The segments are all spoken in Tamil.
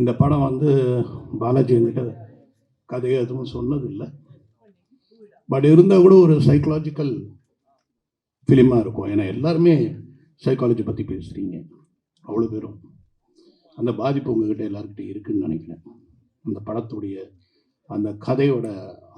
இந்த படம் வந்து பாலாஜி என்கிட்ட கதையை எதுவும் சொன்னதில்லை. பட் இருந்தால் கூட ஒரு சைக்கலாஜிக்கல் ஃபிலிமாக இருக்கும். ஏன்னா எல்லாருமே சைக்காலஜி பற்றி பேசுகிறீங்க அவ்வளோ பேரும். அந்த பாதிப்பு உங்ககிட்ட எல்லாருக்கிட்ட இருக்குன்னு நினைக்கிறேன். அந்த படத்துடைய அந்த கதையோட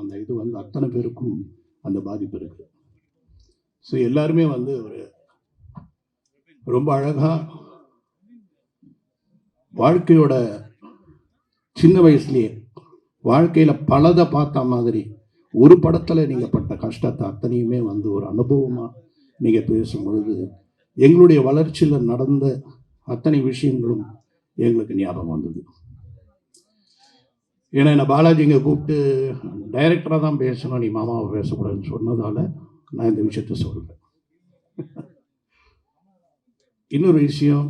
அந்த இது வந்து அத்தனை பேருக்கும் அந்த பாதிப்பு இருக்குது ஸோ எல்லாருமே வந்து ஒரு ரொம்ப அழகாக வாழ்க்கையோட சின்ன வயசுலேயே வாழ்க்கையில் பலதை பார்த்த மாதிரி ஒரு படத்தில் நீங்கள் பட்ட கஷ்டத்தை அத்தனையுமே வந்து ஒரு அனுபவமாக நீங்கள் பேசும் பொழுது எங்களுடைய வளர்ச்சியில் நடந்த அத்தனை விஷயங்களும் எங்களுக்கு ஞாபகம் வந்தது. ஏன்னா என்னை பாலாஜிங்க கூப்பிட்டு டைரக்டராக தான் பேசணும் நீ மாமாவை பேசக்கூடாதுன்னு சொன்னதால் நான் இந்த விஷயத்த சொல்கிறேன் இன்னொரு விஷயம்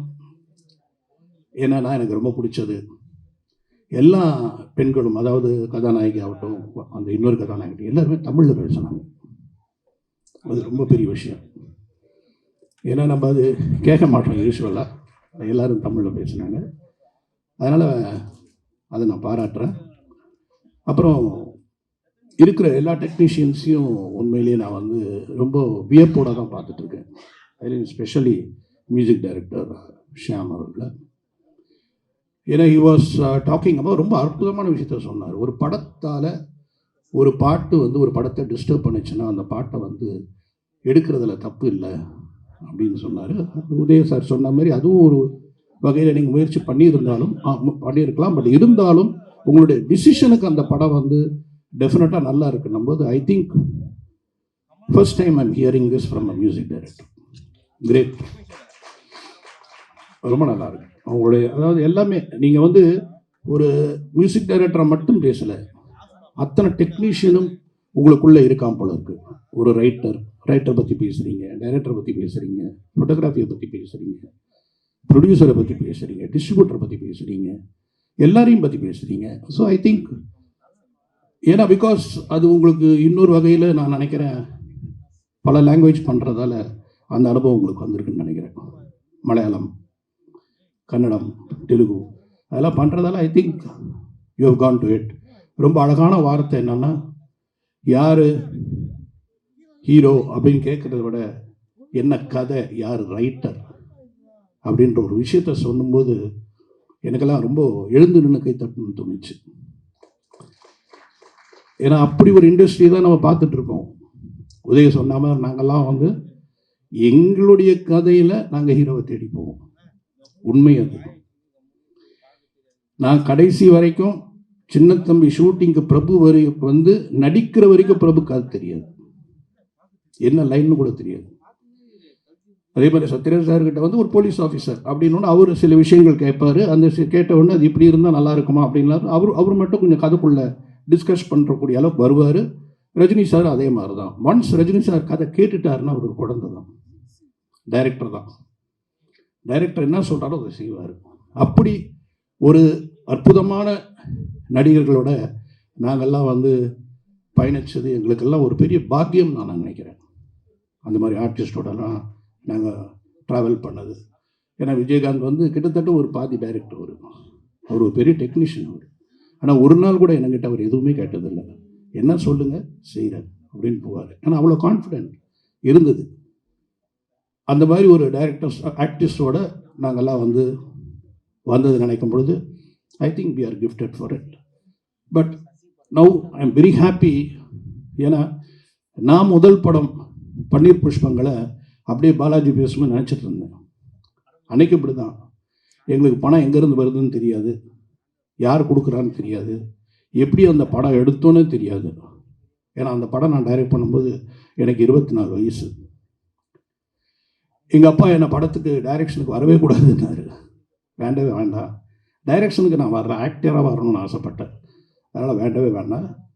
என்னன்னா எனக்கு ரொம்ப பிடிச்சது. எல்லா பெண்களும் அதாவது கதாநாயகி ஆகட்டும் அந்த இன்னொரு கதாநாயகி எல்லாருமே தமிழில் பேசினாங்க. அது ரொம்ப பெரிய விஷயம். ஏன்னா நம்ம அது கேட்க மாட்டோம் யூஸ்வலாக எல்லோரும் தமிழில் பேசினாங்க. அதனால் அதை நான் பாராட்டுறேன். அப்புறம் இருக்கிற எல்லா டெக்னீஷியன்ஸையும் உண்மையிலேயே நான் வந்து ரொம்ப வியப்போடு தான் பார்த்துட்ருக்கேன் அதுலேயும் ஸ்பெஷலி மியூசிக் டைரக்டர் ஷியாம் அவர்களை ஏன்னா ஹி வாஸ் டாக்கிங் அப்போ ரொம்ப அற்புதமான விஷயத்த சொன்னார். ஒரு படத்தால் ஒரு பாட்டு வந்து ஒரு படத்தை டிஸ்டர்ப் பண்ணுச்சுன்னா அந்த பாட்டை வந்து எடுக்கிறதுல தப்பு இல்லை அப்படின்னு சொன்னார். உதய சார் சொன்ன மாதிரி அதுவும் ஒரு வகையில் நீங்கள் முயற்சி பண்ணியிருந்தாலும் பண்ணியிருக்கலாம். பட் இருந்தாலும் உங்களுடைய டிசிஷனுக்கு அந்த படம் வந்து டெஃபினட்டாக நல்லா இருக்குன்னும் போது I think first time I'm hearing this from a music director great ரொம்ப நல்லா இருக்கு. அவங்களுடைய அதாவது எல்லாமே நீங்கள் வந்து ஒரு மியூசிக் டைரக்டரை மட்டும் பேசலை. அத்தனை டெக்னீஷியனும் உங்களுக்குள்ளே இருக்காம் போல இருக்கு. ஒரு ரைட்டர் ரைட்டர் பற்றி பேசுகிறீங்க டைரக்டரை பற்றி பேசுகிறீங்க ஃபோட்டோகிராஃபியை பற்றி பேசுகிறீங்க ப்ரொடியூசரை பற்றி பேசுகிறீங்க டிஸ்ட்ரிபியூட்டரை பற்றி பேசுகிறீங்க எல்லாரையும் பற்றி பேசுகிறீங்க ஸோ ஐ திங்க் ஏன்னா பிகாஸ் அது உங்களுக்கு இன்னொரு வகையில் நான் நினைக்கிறேன் பல லாங்குவேஜ் பண்ணுறதால அந்த அனுபவம் உங்களுக்கு வந்திருக்குன்னு நினைக்கிறேன். மலையாளம். கன்னடம் தெலுங்கு அதெல்லாம் பண்ணுறதால I think you have gone to it ரொம்ப அழகான வார்த்தை என்னென்னா யார் ஹீரோ அப்படின்னு கேட்குறத விட என்ன கதை யார் ரைட்டர் அப்படின்ற ஒரு விஷயத்த சொல்லும்போது எனக்கெல்லாம் ரொம்ப எழுந்து நின்று கை தட்டணும்னு தோணுச்சு. ஏன்னா அப்படி ஒரு இண்டஸ்ட்ரி தான் நம்ம பார்த்துட்ருக்கோம் உதய சொன்ன மாதிரி நாங்கள்லாம் வந்து எங்களுடைய கதையில் நாங்கள் ஹீரோவை தேடி போவோம் உண்மை அது. நான் கடைசி வரைக்கும் சின்ன தம்பி ஷூட்டிங்க்கு பிரபு வரை வந்து நடிக்கிற வரைக்கும் பிரபுக்கு அது தெரியாது. என்ன லைன்னு கூட தெரியாது. அதே மாதிரி சத்யராஜ் சார் கிட்ட வந்து ஒரு போலீஸ் ஆஃபீஸர் அப்படின்னு அவர் சில விஷயங்கள் கேட்பாரு. அந்த கேட்ட உடனே அது இப்படி இருந்தால் நல்லா இருக்குமா அப்படின்னா அவர் அவர் மட்டும் கொஞ்சம் கதைக்குள்ள டிஸ்கஸ் பண்ணுறக்கூடிய அளவுக்கு வருவார். ரஜினி சார் அதே மாதிரி தான் ஒன்ஸ் ரஜினி சார் கதை கேட்டுட்டாருன்னா அவர் ஒரு குழந்தை தான் டைரக்டர் தான். டைரக்டர் என்ன சொல்கிறாரோ அதை செய்வார். அப்படி ஒரு அற்புதமான நடிகர்களோட நாங்கள்லாம் வந்து பயணிச்சது எங்களுக்கெல்லாம் ஒரு பெரிய பாக்கியம் நான் நினைக்கிறேன். அந்த மாதிரி ஆர்டிஸ்டோடலாம் நாங்கள் ட்ராவல் பண்ணது. ஏன்னா விஜயகாந்த் வந்து கிட்டத்தட்ட ஒரு பாதி டைரக்டர் வரும் அவர் ஒரு பெரிய டெக்னீஷியன் அவர். ஆனால் ஒரு நாள் கூட என்கிட்ட அவர் எதுவுமே கேட்டதில்லை. என்ன சொல்லுங்கள் செய்கிறேன் அப்படின்னு போவார். ஏன்னா அவ்வளோ கான்ஃபிடென்ட் இருந்தது. அந்த மாதிரி ஒரு டைரக்டர்ஸ் ஆக்டிஸ்டோட நாங்கள்லாம் வந்து வந்தது நினைக்கும் பொழுது I think we are gifted for it but now I am very happy ஏன்னா நான் முதல் படம் பன்னீர் புஷ்பங்களை அப்படியே பாலாஜி பேசும்போது நினச்சிட்டு இருந்தேன். அன்னைக்கு இப்படி தான் எங்களுக்கு பணம் எங்கேருந்து வருதுன்னு தெரியாது. யார் கொடுக்குறான்னு தெரியாது. எப்படி அந்த படம் எடுத்தோன்னே தெரியாது. ஏன்னா அந்த படம் நான் டைரக்ட் பண்ணும்போது எனக்கு இருபத்தி நாலு வயசு. எங்கள் அப்பா என்னை படத்துக்கு டைரெக்ஷனுக்கு வரவே கூடாதுன்னாரு. வேண்டவே வேண்டாம். டைரக்ஷனுக்கு நான் வர்றேன் ஆக்டராக வரணும்னு ஆசைப்பட்டேன். அதனால் வேண்டவே வேண்டாம்.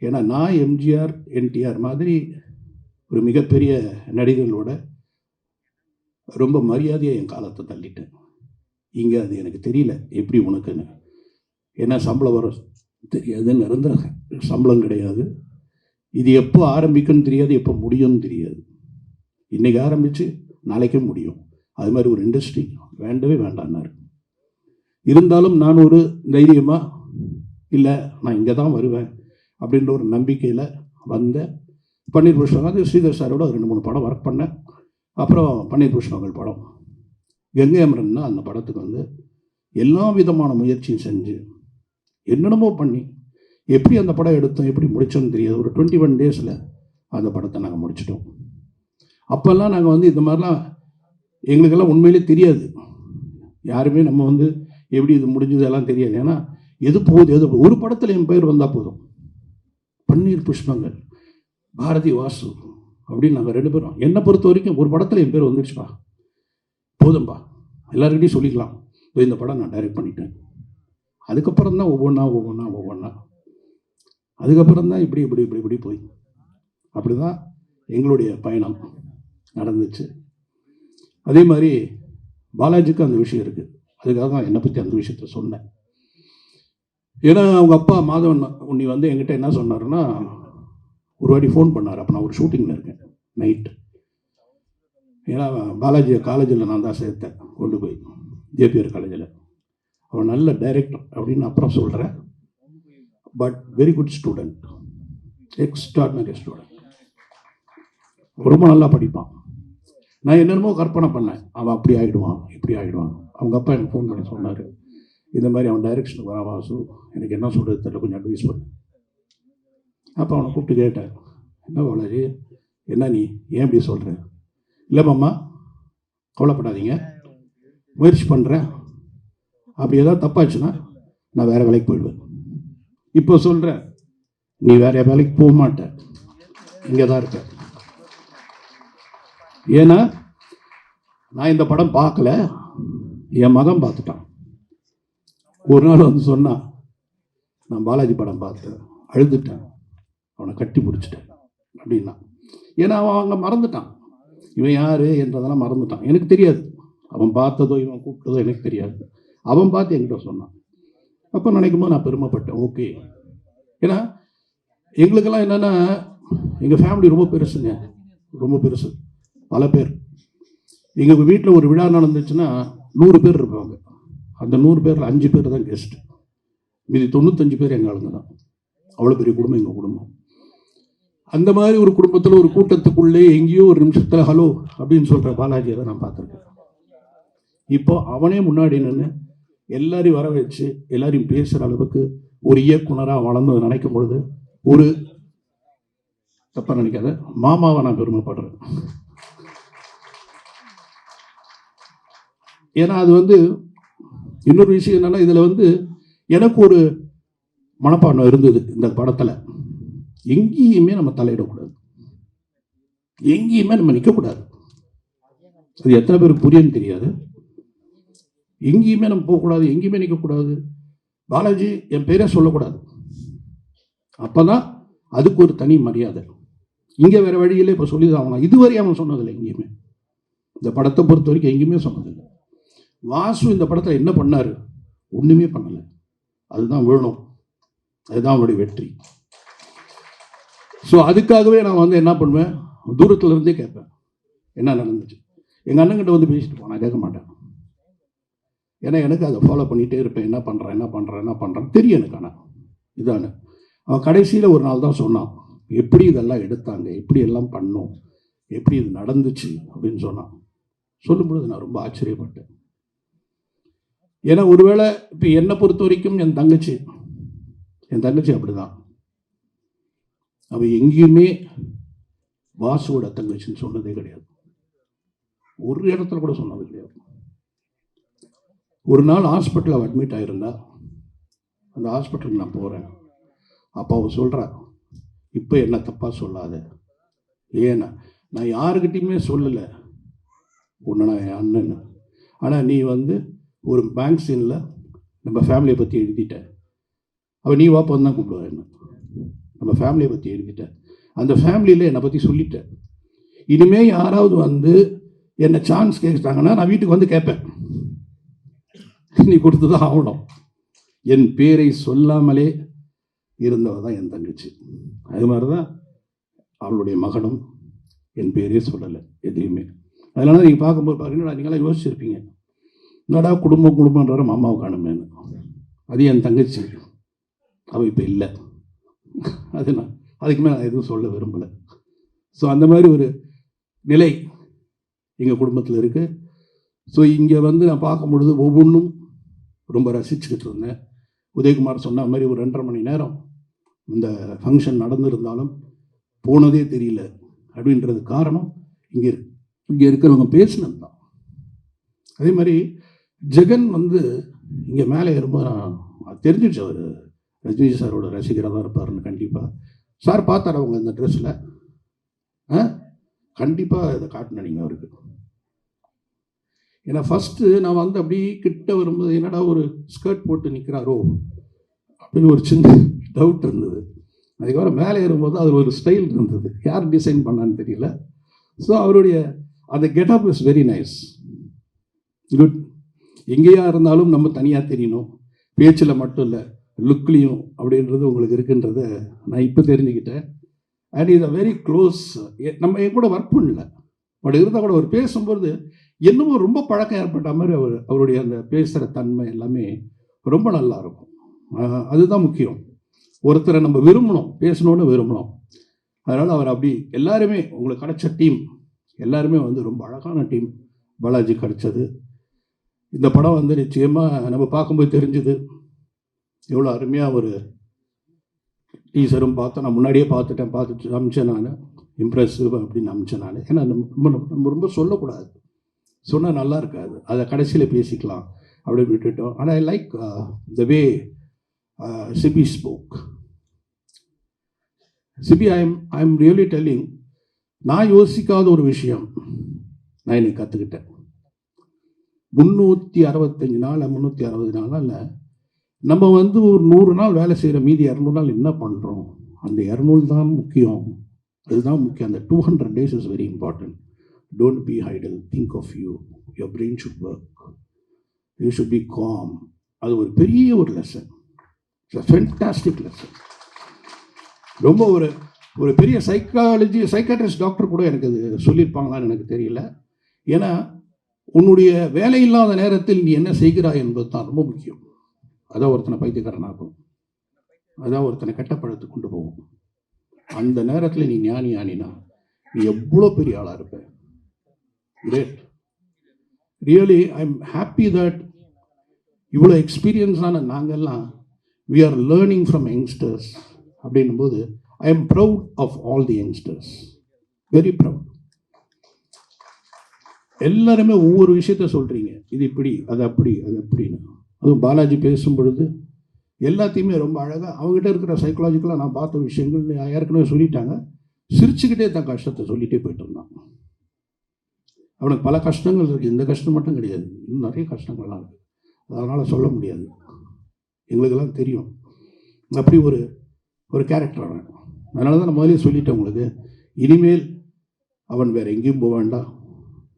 ஏன்னா நான் எம்ஜிஆர் என்டிஆர் மாதிரி ஒரு மிகப்பெரிய நடிகர்களோட ரொம்ப மரியாதையாக என் காலத்தை தள்ளிட்டேன். இங்கே அது எனக்கு தெரியல. எப்படி உனக்குன்னு. என்ன சம்பளம் வர தெரியாது நிரந்தர சம்பளம் கிடையாது. இது எப்போ ஆரம்பிக்கும்னு தெரியாது எப்போ முடியும்னு தெரியாது. இன்றைக்கி ஆரம்பித்து நாளைக்கும் முடியும். அது மாதிரி ஒரு இண்டஸ்ட்ரி வேண்டவே வேண்டான்னாரு. இருந்தாலும் நான் ஒரு தைரியமாக இல்லை நான் இங்கே தான் வருவேன் அப்படின்ற ஒரு நம்பிக்கையில் வந்தேன் பன்னீர் புஷ்பம் அது ஸ்ரீதர் சாரோட ரெண்டு மூணு படம் ஒர்க் பண்ணேன். அப்புறம் பன்னீர் புஷ்பங்கள் படம். கங்கை அமரன்னா அந்த படத்துக்கு வந்து எல்லா விதமான முயற்சியும் செஞ்சு என்னென்னமோ பண்ணி எப்படி அந்த படம் எடுத்தோம் எப்படி முடிச்சோன்னு தெரியாது. ஒரு டுவெண்ட்டி ஒன் டேஸில் அந்த படத்தை நாங்கள் முடிச்சிட்டோம். அப்போல்லாம் நாங்கள் வந்து இந்த மாதிரிலாம் எங்களுக்கெல்லாம் உண்மையிலே தெரியாது. யாருமே நம்ம வந்து எப்படி இது முடிஞ்சது எல்லாம் தெரியாது. ஏன்னா எது போகுது எது ஒரு படத்தில் என் பேர் வந்தால் போதும். பன்னீர் புஷ்பங்கள் பாரதி வாசு அப்படின்னு நாங்கள் ரெண்டு பேரும். என்னை பொறுத்த வரைக்கும் ஒரு படத்தில் என் பேர் வந்துடுச்சுப்பா போதும்பா. எல்லாருக்கிட்டையும் சொல்லிக்கலாம். இந்த படம் நான் டைரக்ட் பண்ணிட்டேன். அதுக்கப்புறம் தான் ஒவ்வொன்றா ஒவ்வொன்றா ஒவ்வொன்றா அதுக்கப்புறம் தான் இப்படி இப்படி இப்படி இப்படி போய். அப்படி தான் எங்களுடைய பயணம். நடந்துச்சு. அதே மாதிரி பாலாஜிக்கு அந்த விஷயம் இருக்குது அதுக்காக தான் என்னை பற்றி அந்த விஷயத்த சொன்னேன். ஏன்னா அவங்க அப்பா மாதவன் உன்னி வந்து என்கிட்ட என்ன சொன்னாருன்னா ஒரு வாட்டி ஃபோன் பண்ணார். அப்போ நான் ஒரு ஷூட்டிங்கில் இருக்கேன் நைட் ஏன்னா பாலாஜியை காலேஜில் நான் தான் சேர்த்தேன் கொண்டு போய். ஜேபிஆர் காலேஜில் அவன் நல்ல டைரக்டர் அப்படின்னு அப்புறம் சொல்கிறேன் but very good student extraordinary student ரொம்ப நல்லா படிப்பான். நான் என்னென்னமோ கற்பனை பண்ணேன். அவன் அப்படி ஆகிடுவான் இப்படி ஆகிடுவான் அவங்க அப்பா எனக்கு ஃபோன் பண்ணி சொன்னார். இந்த மாதிரி அவன் டைரக்ஷனுக்கு வரான் வாசு. எனக்கு என்ன சொல்கிறது தெரியல கொஞ்சம் அட்வைஸ் பண்ணு. அப்போ அவனை கூப்பிட்டு கேட்டேன். என்ன வளரி என்ன நீ ஏன் இப்படி சொல்கிற இல்லை மாமா கவலைப்படாதீங்க. முயற்சி பண்ணுறேன் அப்படி ஏதாவது தப்பாச்சுன்னா நான் வேறு வேலைக்கு போயிடுவேன். இப்போ சொல்கிறேன் நீ வேற வேலைக்கு போக மாட்டேன் இங்கே தான் இருக்க. ஏன்னா நான் இந்த படம் பார்க்கல என் மகன் பார்த்துட்டான். ஒரு நாள் வந்து சொன்னான் நான் பாலாஜி படம் பார்த்தேன் அழுதுட்டேன் அவனை கட்டி பிடிச்சிட்டேன் அப்படின்னா. ஏன்னா அவன் அவங்க மறந்துட்டான். இவன் யார் என்றதெல்லாம் மறந்துட்டான். எனக்கு தெரியாது. அவன் பார்த்ததோ இவன் கூப்பிட்டதோ எனக்கு தெரியாது. அவன் பார்த்து என்கிட்ட சொன்னான். அப்போ நினைக்கும் போது நான் பெருமைப்பட்டேன். ஓகே. ஏன்னா எங்களுக்கெல்லாம் என்னென்னா எங்கள் ஃபேமிலி ரொம்ப பெருசுங்க. ரொம்ப பெருசு. பல பேர். எங்கள் வீட்டில் ஒரு விழா நடந்துச்சுன்னா நூறு பேர் இருப்பாங்க. அந்த நூறு பேரில் அஞ்சு பேர் தான் கெஸ்ட் மீதி தொண்ணூத்தஞ்சு பேர் எங்கள் ஆளுங்க தான். அவ்வளோ பெரிய குடும்பம் எங்கள் குடும்பம். அந்த மாதிரி ஒரு குடும்பத்தில் ஒரு கூட்டத்துக்குள்ளே எங்கேயோ ஒரு நிமிஷத்தில் ஹலோ அப்படின்னு சொல்கிற பாலாஜியை தான் நான் பார்த்துருக்கேன். இப்போ அவனே முன்னாடி நின்று எல்லாரையும் வர வச்சு எல்லாரையும் பேசுகிற அளவுக்கு ஒரு இயக்குனராக வளர்ந்து நினைக்கும் பொழுது ஒரு தப்பாக நினைக்காத மாமாவை நான் பெருமைப்படுறேன். ஏன்னா அது வந்து இன்னொரு விஷயம் என்னென்னா இதில் வந்து எனக்கு ஒரு மனப்பான்மை இருந்தது இந்த படத்தில். எங்கேயுமே நம்ம தலையிடக்கூடாது. எங்கேயுமே நம்ம நிற்கக்கூடாது அது எத்தனை பேருக்கு புரியும்னு தெரியாது. எங்கேயுமே நம்ம போகக்கூடாது எங்கேயுமே நிற்கக்கூடாது பாலாஜி என் பேரே சொல்லக்கூடாது. அப்போ தான் அதுக்கு ஒரு தனி மரியாதை. இங்கே வேறு வழியில் இப்போ சொல்லி தான் ஆகணும். இதுவரை அவன் சொன்னதில்லை எங்கேயுமே. இந்த படத்தை பொறுத்த வரைக்கும் எங்கேயுமே சொன்னதில்லை. வாசு இந்த படத்தில் என்ன பண்ணார்? ஒன்றுமே பண்ணலை. அதுதான் வேணும். அதுதான் அவனுடைய வெற்றி. ஸோ அதுக்காகவே நான் வந்து என்ன பண்ணுவேன்? தூரத்தில் இருந்தே கேட்பேன். என்ன நடந்துச்சு? எங்கள் அண்ணன்கிட்ட வந்து பேசிட்டு போனால் கேட்க மாட்டேன். ஏன்னா எனக்கு அதை ஃபாலோ பண்ணிகிட்டே இருப்பேன். என்ன பண்ணுறேன் என்ன பண்ணுறேன் என்ன பண்ணுறேன் தெரியும் எனக்கு ஆனால் இதானு. அவன் கடைசியில் ஒரு நாள் தான் சொன்னான். எப்படி இதெல்லாம் எடுத்தாங்க? எப்படி எல்லாம் பண்ணோம்? எப்படி இது நடந்துச்சு? அப்படின்னு சொன்னான். சொல்லும்பொழுது நான் ரொம்ப ஆச்சரியப்பட்டேன். ஏன்னா ஒருவேளை இப்போ என்னை பொறுத்த வரைக்கும் என் தங்கச்சி என் தங்கச்சி அப்படிதான். அவ எங்கேயுமே வாசுவோட தங்கச்சின்னு சொன்னதே கிடையாது. ஒரு இடத்துல கூட சொன்னது கிடையாது. ஒரு நாள் ஹாஸ்பிட்டலில் அவள் அட்மிட் ஆகிருந்தா அந்த ஹாஸ்பிட்டலுக்கு நான் போகிறேன் அப்போ அவள் சொல்கிறா இப்போ என்ன தப்பாக சொல்லாத. ஏன்னா நான் யாருக்கிட்டையுமே சொல்லலை. ஒன்று நான் என் அண்ணன் ஆனால் நீ வந்து ஒரு பேங்க் சீனில் நம்ம ஃபேமிலியை பற்றி எழுதிட்டேன் அவள் நீ வாப்பா தான் கூப்பிடுவா என்ன. நம்ம ஃபேமிலியை பற்றி எழுதிட்டேன் அந்த ஃபேமிலியில் என்னை பற்றி சொல்லிட்டேன் இனிமேல் யாராவது வந்து என்னை சான்ஸ் கேட்டாங்கன்னா நான் வீட்டுக்கு வந்து கேட்பேன். நீ கொடுத்து தான் ஆகணும். என் பேரை சொல்லாமலே இருந்தவ தான் என் தங்கச்சி. அது மாதிரி தான் அவளுடைய மகனும் என் பேரே சொல்லலை எதையுமே. அதனால நீங்கள் பார்க்கும்போது பாருங்கன்னா நீங்களாம் யோசிச்சிருப்பீங்க. என்னடா குடும்பம் குடும்பம்ன்ற மாமாவை காணுமேனு அது என் தங்கச்சி. அவள் இப்போ இல்லை. அது நான் அதுக்கு மேலே நான் எதுவும் சொல்ல விரும்பலை. ஸோ அந்த மாதிரி ஒரு நிலை எங்கள் குடும்பத்தில் இருக்குது ஸோ இங்கே வந்து நான் பார்க்கும் பொழுது ஒவ்வொன்றும் ரொம்ப ரசிச்சுக்கிட்டு இருந்தேன். உதயகுமார் சொன்ன மாதிரி ஒரு ரெண்டரை மணி நேரம் இந்த ஃபங்க்ஷன் நடந்திருந்தாலும் போனதே தெரியல. அப்படின்றது காரணம் இங்கே இருக்கு. இங்கே இருக்கிறவங்க பேசினது தான் அதே மாதிரி ஜெகன் வந்து இங்கே மேலே ஏறும்போது நான் தெரிஞ்சிடுச்சு அவர். ரஜினி சாரோட ரசிகராக தான் இருப்பாருன்னு கண்டிப்பாக சார் பார்த்தார் அவங்க இந்த ட்ரெஸ்ஸில் ஆ? கண்டிப்பாக இதை காட்டின நீங்கள் அவருக்கு. ஏன்னா ஃபஸ்ட்டு நான் வந்து அப்படி கிட்ட வரும்போது என்னடா ஒரு ஸ்கர்ட் போட்டு நிற்கிறாரோ அப்படின்னு ஒரு சின்ன டவுட் இருந்தது. அதுக்கப்புறம் மேலே ஏறும்போது அது ஒரு ஸ்டைல் இருந்தது. யார் டிசைன் பண்ணான்னு தெரியல. ஸோ அவருடைய அந்த getup is very nice good எங்கேயா இருந்தாலும் நம்ம தனியாக தெரியணும். பேச்சில் மட்டும் இல்லை லுக்லேயும் அப்படின்றது உங்களுக்கு இருக்குன்றத நான் இப்போ தெரிஞ்சுக்கிட்டேன். And is a very close நம்ம என் கூட ஒர்க் பண்ணல. பட் இருந்தால் கூட அவர் பேசும்போது என்னமோ ரொம்ப பழக்கம் ஏற்பட்ட மாதிரி அவர் அவருடைய அந்த பேசுகிற தன்மை எல்லாமே ரொம்ப நல்லா இருக்கும். அதுதான் முக்கியம். ஒருத்தரை நம்ம விரும்பணும் பேசணும்னு விரும்பணும். அதனால் அவர் அப்படி எல்லாருமே உங்களுக்கு கிடைச்ச டீம் எல்லாருமே வந்து ரொம்ப அழகான டீம் பாலாஜி கிடைச்சது. இந்த படம் வந்து நிச்சயமாக நம்ம பார்க்கும்போது தெரிஞ்சுது. எவ்வளோ அருமையாக ஒரு டீசரும் பார்த்தேன் நான் முன்னாடியே பார்த்துட்டேன் பார்த்துட்டு அமிச்சேன் நான். இம்ப்ரெசிவ் அப்படின்னு அமிச்சேன் நான். ஏன்னா நம்ம- நம்ம ரொம்ப சொல்லக்கூடாது. சொன்னால் நல்லா இருக்காது. அதை கடைசியில் பேசிக்கலாம் அப்படின்னு விட்டுட்டோம். ஆனால் I like the way Sibi spoke Sibi I am I am really telling நான் யோசிக்காத ஒரு விஷயம் நான் இன்னைக்கு கற்றுக்கிட்டேன் முந்நூற்றி அறுபத்தஞ்சு நாள் முந்நூற்றி அறுபது நாளால் இல்லை நம்ம வந்து ஒரு நூறு நாள் வேலை செய்கிற மீதி இரநூறு நாள் என்ன பண்ணுறோம் அந்த இரநூறு தான் முக்கியம். அதுதான் முக்கியம். அந்த two hundred days is very important don't be idle think of you your brain should work you should be calm அது ஒரு பெரிய ஒரு லெசன் ஃபென்டாஸ்டிக் லெசன் ரொம்ப ஒரு ஒரு பெரிய சைக்காலஜி சைக்காட்ரிஸ்ட் டாக்டர் கூட எனக்கு அது சொல்லியிருப்பாங்களான்னு எனக்கு தெரியல. ஏன்னா உன்னுடைய வேலை இல்லாத நேரத்தில் நீ என்ன செய்கிறாய் என்பது தான் ரொம்ப முக்கியம். அதான் ஒருத்தனை பைத்தியக்காரனாகும் அதான் ஒருத்தனை கெட்டப்பழத்துக்கு கொண்டு போகும். அந்த நேரத்தில் நீ ஞானி ஆனினா நீ எவ்வளோ பெரிய ஆளாக இருப்ப? Great really I am happy that இவ்வளோ எக்ஸ்பீரியன்ஸான நாங்கள்லாம் we are learning from youngsters அப்படின்னும் போது I am proud of all the youngsters very proud எல்லாருமே ஒவ்வொரு விஷயத்த சொல்கிறீங்க இது இப்படி அது அப்படி அது அப்படின்னு. அதுவும் பாலாஜி பேசும் பொழுது எல்லாத்தையுமே ரொம்ப அழகாக அவங்ககிட்ட இருக்கிற சைக்கலாஜிக்கலாக நான் பார்த்த விஷயங்கள் ஏற்கனவே சொல்லிட்டாங்க. சிரிச்சுக்கிட்டே தான் கஷ்டத்தை சொல்லிகிட்டே போயிட்டு இருந்தான். அவனுக்கு பல கஷ்டங்கள் இருக்குது இந்த கஷ்டம் மட்டும் கிடையாது. இன்னும் நிறைய கஷ்டங்கள்லாம் இருக்குது அதனால் சொல்ல முடியாது. எங்களுக்கெல்லாம் தெரியும். அப்படி ஒரு ஒரு கேரக்டர் அவன். அதனால தான் நான் முதலே சொல்லிட்டேன் உங்களுக்கு. இனிமேல் அவன் வேறு எங்கேயும் போக வேண்டாம்.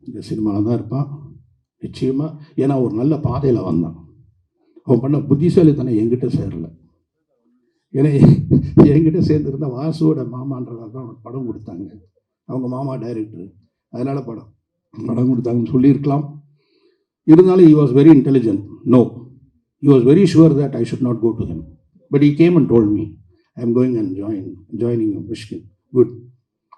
இந்த சினிமாவில் தான் இருப்பான். நிச்சயமாக ஏன்னா ஒரு நல்ல பாதையில் வந்தான். அவன் பண்ண புத்திசாலித்தனம் என்கிட்ட சேரல. ஏன்னா என்கிட்ட சேர்ந்துருந்தா வாசுவோட மாமான்றதாக தான் அவனுக்கு படம் கொடுத்தாங்க. அவங்க மாமா டைரக்டர். அதனால் படம். படம் கொடுத்தாங்கன்னு சொல்லியிருக்கலாம். இருந்தாலும் he was very intelligent no he was very sure that I should not go to him but he came and told me I am going and join joining Mysskin good